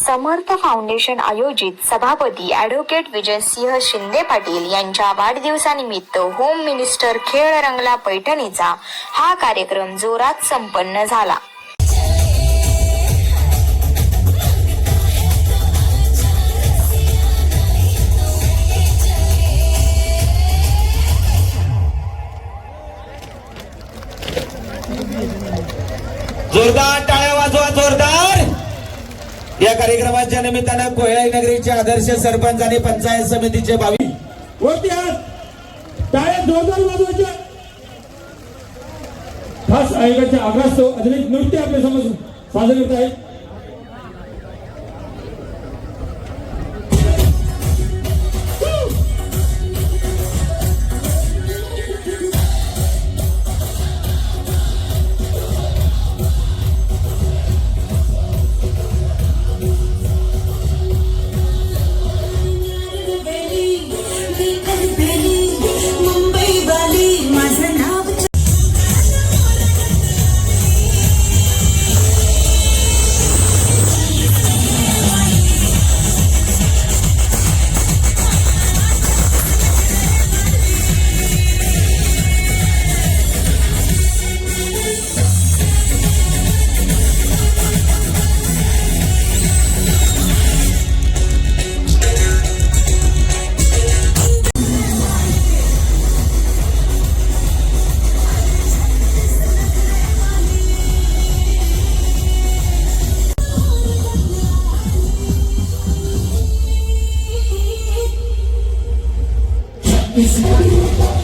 समर्थ foundation आयोजित सभापती advocate Vijaysinh Shinde Patil यांच्या वाढदिवसानिमित्त होम मिनिस्टर खेळ रंगला पैठणीचा हा कार्यक्रम जोरात संपन्न झाला. जोरदार टाळ्या वाजवा जोरदार! या कार्यक्रमाच्या निमित्तानं कोयळाई नगरीचे आदर्श सरपंच आणि पंचायत समितीचे भावी वरती हात टाळ्या जोरदार वाजवायच्या. खास आयोगाच्या नृत्य आपल्यासमोर सादर करत आहेत Isso.